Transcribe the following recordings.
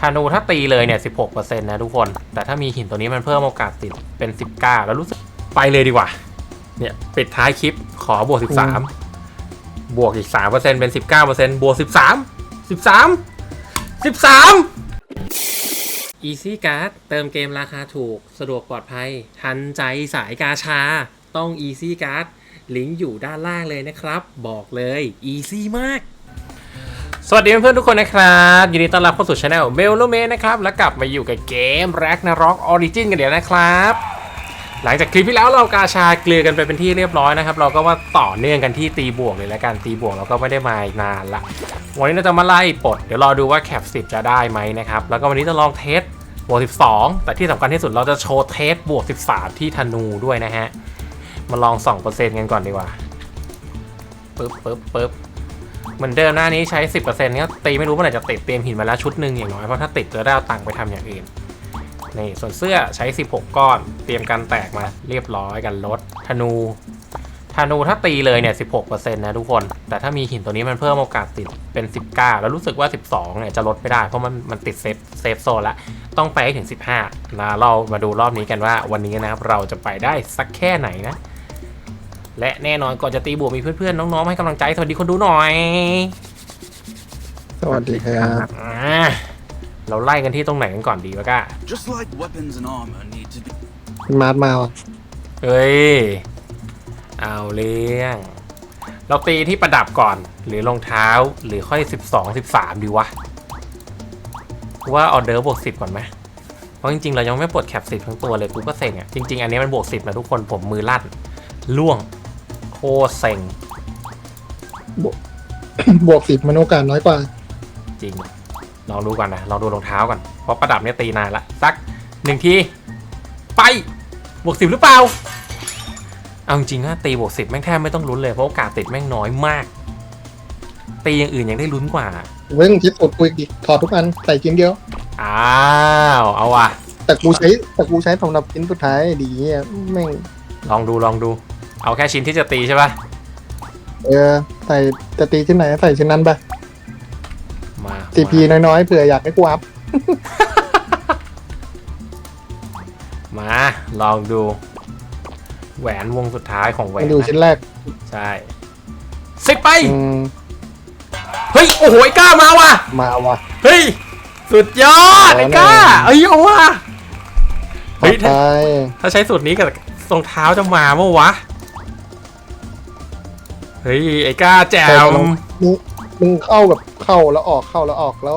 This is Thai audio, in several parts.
ธนูถ้าตีเลยเนี่ย 16%นะทุกคน แต่ถ้ามีหินตัวนี้มันเพิ่มโอกาสติดเป็น 19 แล้วรู้สึกไปเลยดีกว่า เนี่ยปิดท้ายคลิปขอบวก 13 บวกอีก 3%เป็น 19%บวก 13 13 13 Easy Card เติมเกมราคาถูกสะดวกปลอดภัย ทันใจสายกาชา ต้อง Easy Card ลิงก์อยู่ด้านล่างเลยนะครับ บอกเลย Easy มาก สวัสดีเพื่อนๆทุกคนนะครับยินดีต้อนรับเข้าสู่ช anel เมลโลเมนะครับ และกลับมาอยู่กับเกม Ragnarok Origin กันเดี๋ยวนะครับ หลังจากคลิปที่แล้วเรากาชาเกลือกันไปเป็นที่เรียบร้อยนะครับ เราก็มาต่อเนื่องกันที่ตีบวกเลยแล้วกันตีบวกเราก็ไม่ได้มานานละ วันนี้เราจะมาไล่ปลดเดี๋ยวรอดูว่าแคป10 จะได้ไหมนะครับ แล้วก็วันนี้จะลองเทสบวก 12 แต่ที่สำคัญที่สุดเราจะโชว์เทสบวก 13 ที่ธนูด้วยนะฮะมาลอง2%กันก่อนดีกว่าปึ๊บปึ๊บปึ๊บ เหมือนเดิมหน้านี้ใช้ 10%ก็ตีไม่รู้เมื่อไหร่จะติดเตรียมหินมาแล้วชุดหนึ่งอย่างน้อยเพราะถ้าติดจะได้เอาตังค์ไปทำอย่างอื่นนี่ส่วนเสื้อใช้ 16 ก้อน เตรียมกันแตกมาเรียบร้อยกันลดธนูธนูถ้าตีเลยเนี่ย 16%นะทุกคน แต่ถ้ามีหินตัวนี้มันเพิ่มโอกาสติดเป็น 19 แล้วรู้สึกว่า 12 เนี่ยจะลดไม่ได้ เพราะมันมันติดเซฟเซฟโซนละ ต้องไปให้ถึง 15 นะ เรามาดูรอบนี้กันว่าวันนี้นะครับเราจะไปได้สักแค่ไหนนะ และแน่นอนก่อนจะตีบวกมีเพื่อนๆน้องๆให้กำลังใจสวัสดีคนดูหน่อยสวัสดีครับอ่าเราไล่กันที่ตรงไหนกันก่อนดีวะก้า Just like weapons and armor need to be คุณมาร์ทมาว่ะเอ้ย เอาเรื่อง เราตีที่ประดับก่อน หรือรองเท้าหรือค่อย 12 13 ดีวะ ว่าออเดอร์บวก 10 ก่อนไหมเพราะจริงๆ เรายังไม่ปลดแคป 10 ทั้งตัวเลยกูก็เซ็งอะ จริงๆ อันนี้มันบวก 10 นะทุกคนผมมือลั่นล่วง โคตรเซ็งบวกสิบมันโอกาสน้อยกว่า จริง ลองดูก่อนนะลองดูรองเท้าก่อน เพราะประดับเนี่ยตีนานละสักหนึ่งที ไป บวกสิบหรือเปล่า เอาจริงๆนะตีบวกสิบแม่งแทบไม่ต้องลุ้นเลย เพราะโอกาสติดแม่งน้อยมาก ตีอย่างอื่นยังได้ลุ้นกว่า เว้งคิดสุดกูอีกถอดทุกอัน ใส่ชิ้นเดียว อ้าวเอาว่ะ แต่กูใช้แต่กูใช้สำหรับชิ้นสุดท้ายดีอะแม่งลองดูลองดู เอาแค่ชิ้นที่จะตีใช่ปะเออใส่จะตีชิ้นไหนใส่ชิ้นนั้นไปมาซีพีน้อยๆเผื่ออยากให้กูอัพมา ลองดู แหวนวงสุดท้ายของแหวมานดูชิ้นนะแรก ใช่สิบไปอืมเฮ้ย โอ้โหไอ้กล้ามาว่ะ มาว่ะ เฮ้ย สุดยอดเอาไอ้ก้าหน่อยเอ้ยเอาว่ะต่เฮ้อยไปถ้าถ้าใช้สูตรนี้กับรองเท้าจะมาเมื่อวะ เฮ้ยไอ้ก้าแจวมึงมึงเข้าแบบเข้าแล้วออกเข้าแล้วออกแล้ว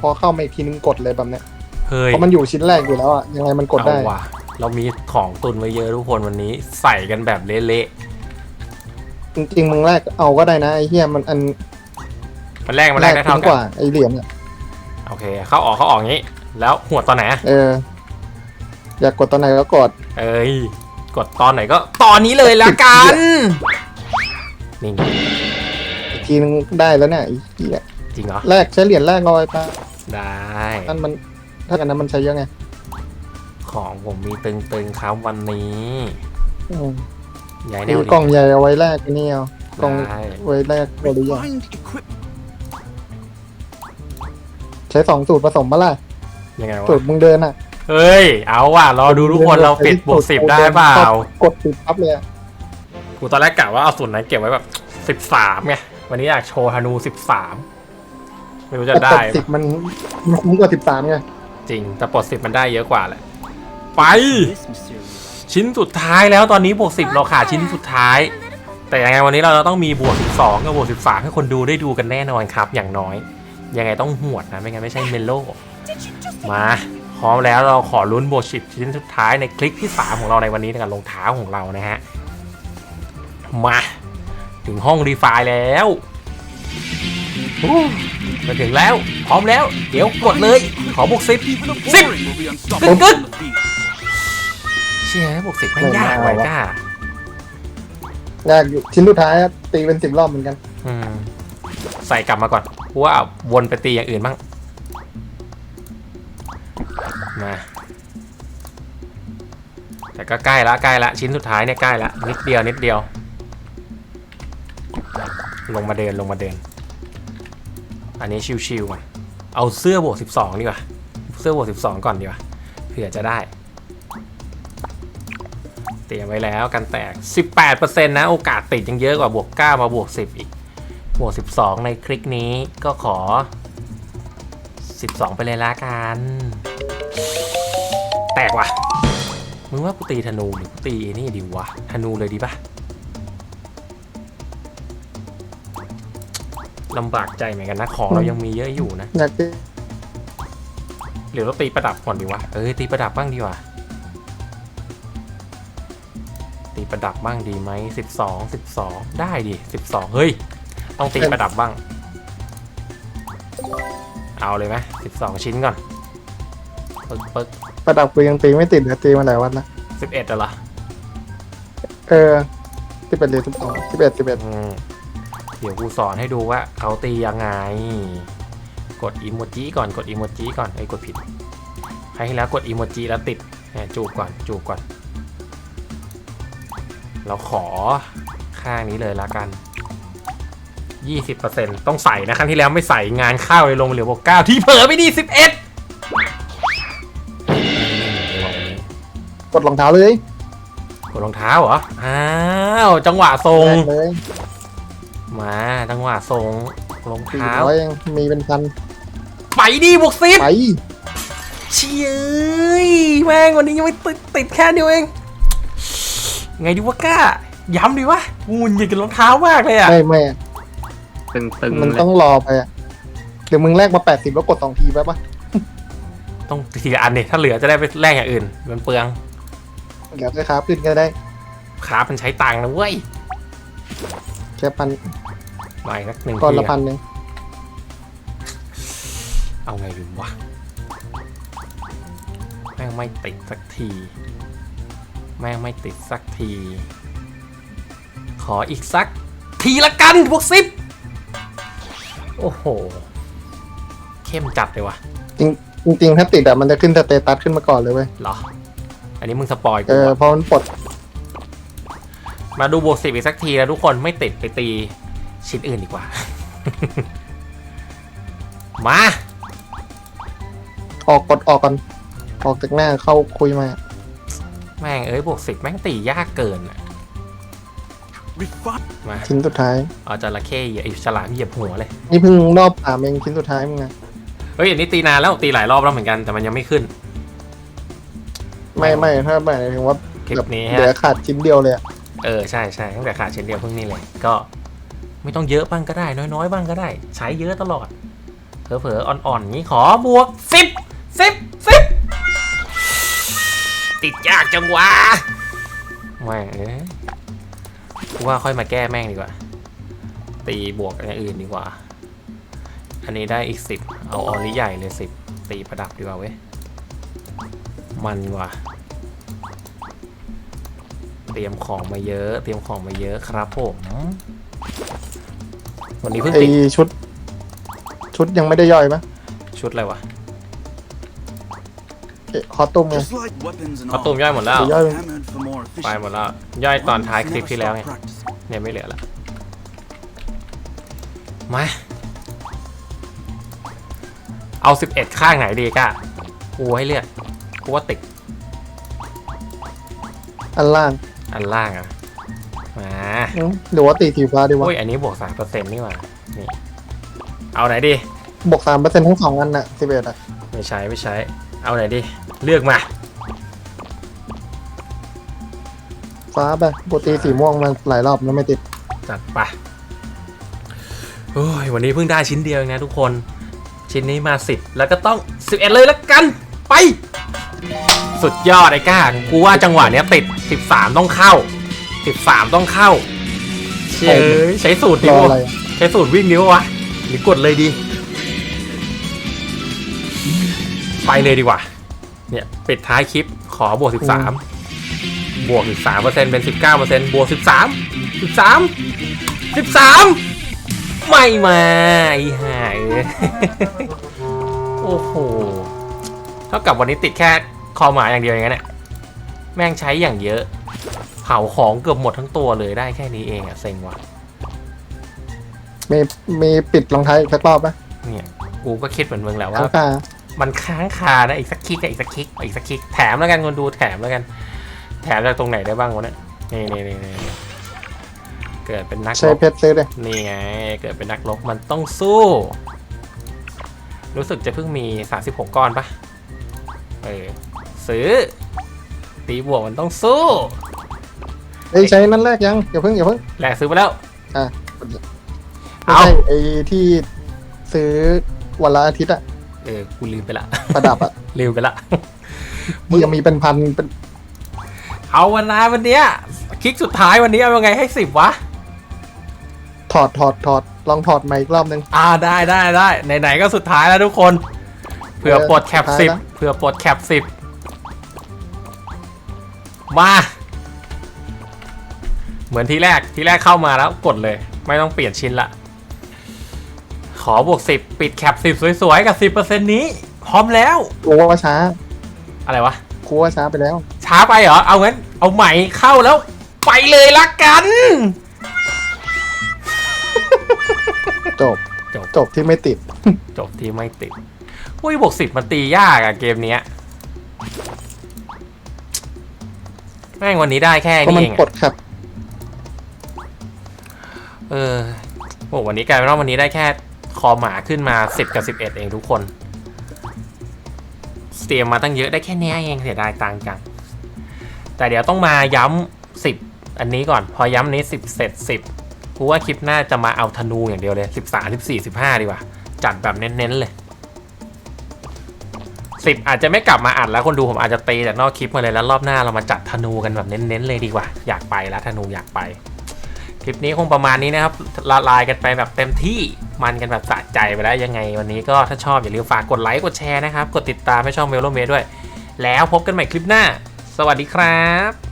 พอเข้ามาอีกทีนึงกดเลยแบบเนี้ยเฮ้ยเพราะมันอยู่ชิ้นแรกอยู่แล้วอะยังไงมันกดได้เอาว่ะเรามีของตุนไว้เยอะทุกคนวันนี้ใส่กันแบบเละจริงๆมึงแรกเอาก็ได้นะไอ้เหี้ยมันอันๆมันแรกมันแรกได้ทิ้เท่างกกัว่านไอ้เหรียญอะโอเค เข้าออกเข้าออกงี้ แล้วหัวดตอนไหนอะเออ อยากกดตอนไหนก็กด เอ้ยกดตอนไหนก็ตอนนี้เลยละกัน นี่ไงอีกทีนึงได้แล้วเนี่ยไอ้เหี้ยจริงเหรอ แรกใช้เหรียญแรกลอยไปได้ นั่นมันถ้ากันนั้นมันใช้เยอะไงของผมมีตึงๆครับวันนี้อืมย้ายแนคืวอดีกล่องใหญ่เอาไว้แรกไอ้นี่เอากล่องได้ไว้แรกบริยา find equip ใช้สองสูตรผสมมาล่ะยังไงวะ สูตรมึงเดินอะ เฮ้ย เอาว่ะ รอดูทุกคนเราปิดบวกสิบได้เปล่า กดติดปั๊บเลยอะ กูตอนแรกกะว่าเอาส่วนนั้นเก็บไว้แบบสิบสามไงวันนี้อยากโชว์ธนูสิบสามไม่รู้จะแต่ได้กดสิบมันมันคุ้มกว่าสิบสามไงจริง แต่ปลดสิบมันได้เยอะกว่าแหละไป this material. ชิ้นสุดท้ายแล้วตอนนี้บวกสิบเราขาดชิ้นสุดท้าย แต่ยังไงวันนี้เราต้องมีบวกสิบสองกับบวกสิบสามให้คนดูได้ดูกันแน่นอนครับ อย่างน้อย ยังไงต้องหวดนะไม่งั้นไม่ใช่เมโลมาพร้อมแล้วเราขอลุ้นบวกสิบชิ้นสุดท้ายในคลิกที่3ของเราในวันนี้ในการรองเท้าของเรานะฮะ มา ถึงห้องรีไฟล์แล้วอู้มาถึงแล้ว พร้อมแล้ว เดี๋ยวกดเลย ขอบวกสิบ Even the Sip. boring will be unstoppable Good, good. on the beat. เชี่ยบวกสิบไม่ยากเลยก้ายากอยู่ชิ้นสุดท้ายอะตีเป็นสิบรอบเหมือนกันอืมใส่กลับมาก่อนกูว่าวนไปตีอย่างอื่นบ้างมาแต่ก็ใกล้ละใกล้ละชิ้นสุดท้ายเนี่ยใกล้ละนิดเดียวนิดเดียว ลงมาเดินลงมาเดิน อันนี้ชิวๆก่อนเอาเสื้อบวก12 ดีกว่า เสื้อบวกสิบสองก่อนดีกว่า เผื่อจะได้ เตรียมไว้แล้วกันแตก 18%นะ โอกาสติดยังเยอะกว่าบวก 9 มาบวก 10 อีก บวก 12 ในคลิกนี้ก็ขอ 12 ไปเลยละกัน แตกว่ะ มึงว่ากูตีธนูหรือกูตีนี่ดีวะ ธนูเลยดีป่ะ ลำบากใจเหมือนกันนะ ของเรายังมีเยอะอยู่นะอยากจะหรือเราตีประดับก่อนดีวะ เอ้ยตีประดับบ้างดีกว่า ตีประดับบ้างดีไหมสิบสองสิบสองได้ดิสิบสองเฮ้ย ต้องตีประดับบ้าง เอาเลยไหมสิบสองชิ้นก่อนปึ๊กปึ๊กประดับกูยังตีไม่ติดเลยตีมาหลายวันละสิบเอ็ดเหรอ เออสิบเอ็ดหรือสิบสองสิบเอ็ดสิบเอ็ดอืม เดี๋ยวกูสอนให้ดูว่าเขาตียังไง กดอีโมจิก่อนกดอีโมจิก่อนไอ้กดผิดใครที่แล้วกดอีโมจิแล้วติดแหมจูบก่อนจูบก่อน เราขอข้างนี้เลยละกัน 20%ต้องใส่นะครั้งที่แล้วไม่ใส่งานเข้าเลยลงเหลือบอก9ที่เผลอไปดี 11นี่ๆบอกวันนี้กดรองเท้าเลย กดรองเท้าเหรอ อ้าว จังหวะทรง มาจังหวะทรงรองสี่เท้าร้อยเองมีเป็นพันไปดีบวกสิบไปเชี่ยเอ้ยแม่งวันนี้ยังไม่ติดติดแค่เดียวเอง ไงดีวะก้า ย้ำดีวะงูนอยากกับรองเท้ามากเลยอะ ไม่ไม่ตึงตึงมันเลยต้องรอไปอะหรือมึงแลกมาแปดสิบแล้วกดสองทีแป๊บปะต้องทีละอันดิถ้าเหลือจะได้ไปแลกอย่างอื่น มันเปลืองเดี๋ยวก็ค้าขึ้นก็ได้ขามันใช้ตังค์นะเว้ย แค่พันมาอีกสักหนึ่งก้อนทีละพัอะนหนึ่งเอาไงดีวะแม่งไม่ติดสักที แม่งไม่ติดสักที ขออีกสักทีละกันบวกสิบโอ้โห เข้มจัดเลยวะจริงจริงๆถ้าติดอะมันจะขึ้นสเตตัสขึ้นมาก่อนเลยเว้ยเหรอ อันนี้มึงสปอยเอกูออะเพราะมันปลด มาดูบวกสิบอีกสักทีแล้วทุกคนไม่ติดไปตีชิ้นอื่นดีกว่า มาออกกดออกก่อนออกจากหน้าเข้าคุยมา แม่งเอ้ยบวกสิบแม่งตียากเกินอะ Refine มาชิ้นสุดท้ายเอาจระเข้เหยียบไอ้ฉลามเหยียบหัวเลย นี่เพิ่งรอบสามเองชิ้นสุดท้ายมึงอะเฮ้ยอันนี้ตีนานแล้วตีหลายรอบแล้วเหมือนกันแต่มันยังไม่ขึ้น ไม่ไม่ถ้าหมายถึงว่าคลิปนี้เหลือฮะขาดชิ้นเดียวเลยอะ เออใช่ใช่ตั้งแต่ขาดเช่นเดียวเพิ่งนี่เลยก็ไม่ต้องเยอะบ้างก็ได้ น้อยๆ บ้างก็ได้ ใช้เยอะตลอดเผลอๆอ่อนๆนี้ขอบวกสิบสิบสิบติดยากจังวะแม่เอ้ยกูว่าค่อยมาแก้แม่งดีกว่า ตีบวกอย่างอื่นดีกว่า อันนี้ได้อีกสิบเอาออลิใหญ่เลยสิบตีประดับดีกว่าเว้ยมันว่ะ เตรียมของมาเยอะ เตรียมของมาเยอะครับผมวันนี้เพิ่งไอติดชุด ชุดยังไม่ได้ย่อยปะชุดอะไรวะเอ๊ะคอตุ้มไง just like weapons and เขาตูมย่อยหมดแล้ว ย่อย hammered for more ไป efficient. หมดแล้ว ย่อยตอนท้ายคลิป Never ที่แล้ว stop ไง practicing. เนี่ยไม่เหลือแล้วมา เอา 11 ข้างไหนดีก้ากูให้เลือกกูว่าติดอันล่าง อันล่างอะ มาอืมหรือว่าตีสีฟ้าดีวะโอ้ยอันนี้บวก3%นี่หว่านี่ เอาไหนดี บวกสามเปอร์เซ็นต์ทั้งสองอันน่ะสิบเอ็ดอะไม่ใช้ไม่ใช้ เอาไหนดี เลือกมา ฟ้าไปปกติสีม่วงมาหลายรอบแล้วไม่ติด จัดไปโอ้ยวันนี้เพิ่งได้ชิ้นเดียวเองนะทุกคน ชิ้นนี้มาสิบแล้วก็ต้อง11เลยละกัน ไป สุดยอดไอ้ก้ากูว่าจังหวะเนี้ยติด 13 ต้องเข้า 13 ต้องเข้าเชยใช้สูตรรดีอวะอะไรอะใช้สูตรวิ่งนิ้ววะหรือกดเลยดี ไปเลยดีกว่า เนี่ยปิดท้ายคลิปขอบวก 13 บวกอีก3เปอร์เซ็นต์เป็น 19เปอร์เซ็นต์บวก 13 13 13 ไม่มาไอ้ห่าเอ้ยโอ้โห เท่ากับวันนี้ติดแค่ คอหมาอย่างเดียวอย่างนั้นแหละแม่งใช้อย่างเยอะ เผาของเกือบหมดทั้งตัวเลยได้แค่นี้เองอะเซ็งว่ะมีมีปิดรองเท้าอีกสักรอบปะเนี่ย กูก็คิดเหมือนมึงแหละทั้ว่างตามันค้างคานะอีกสักคลิกอะอีกสักคลิกอีกสักคลิกแถมแล้วกันคนดูแถมแล้วกัน แถมจากตรงไหนได้บ้างวะเนี่ยนี่นี่นี่นี่เกิดเป็นนักใช้รบเพชรซื้อเลยนี่ไงเกิดเป็นนักรบมันต้องสู้ รู้สึกจะเพิ่งมี 36 ก้อนปะเออ ซื้อ ตีบวกมันต้องสู้เอ้ยใช้นั่นแรกยังอย่าเพิ่งอย่าเพิ่งแหลกซื้อไปแล้ว อะไม่เอาใช่ไอ้ที่ซื้อวันละอาทิตย์อะเออกูลืมไปละ ประดับอะลืมไปละ มึงยังมีเป็นพันเป็นเอาวันนาวันเนี้ยคลิกสุดท้ายวันนี้เอายังไงให้สิบวะ ถอดถอดถอดลองถอดใหม่อีกรอบนึง อ่าได้ได้ได้ไหนๆก็สุดท้ายแล้วทุกคนเผื่อปลดแคปสุดท้ายสิบนะเผื่อปลดแคปสิบ มาเหมือนทีแรกทีแรกเข้ามาแล้วกดเลย ไม่ต้องเปลี่ยนชิ้นละ ขอบวกสิบปิดแคปสิบสวยๆ กับสิบเปอร์เซ็นนี้ พร้อมแล้วกูว่าช้า อะไรวะกูว่าช้าไปแล้ว ช้าไปเหรอ เอางั้น เอาใหม่เข้าแล้ว ไปเลยละกัน จบ จบ จบที่ไม่ติด จบที่ไม่ติดอุ้ยบวกสิบมันตียากอะเกมเนี้ย แม่งวันนี้ได้แค่ก็นี้มันเองกอะดครับเออโอ้วันนี้กลายเป็นว่าวันนี้ได้แค่คอหมาขึ้นมา 10 กับ 11 เองทุกคนเตรียมมาตั้งเยอะได้แค่เนี้ยเองเสียดายตังค์จังแต่เดี๋ยวต้องมาย้ำ10 อันนี้ก่อนพอย้ำนี้ 10 เสร็จ 10กูว่าคลิปหน้าจะมาเอาธนูอย่างเดียวเลย 13 14 15 ดีกว่า จัดแบบเน้นๆเลย สิบอาจจะไม่กลับมาอัดแล้วคนดูผมอาจจะตีจากนอกคลิปมาเลยแล้วรอบหน้าเรามาจัดธนูกันแบบเน้นๆเลยดีกว่า อยากไปแล้วธนูอยากไป คลิปนี้คงประมาณนี้นะครับละลายกันไปแบบเต็มที่มันกันแบบสะใจไปแล้วยังไงวันนี้ก็ถ้าชอบอย่าลืมฝากกดไลค์กดแชร์นะครับ กดติดตามให้ช่องเมลโลเมด้วย แล้วพบกันใหม่คลิปหน้า สวัสดีครับ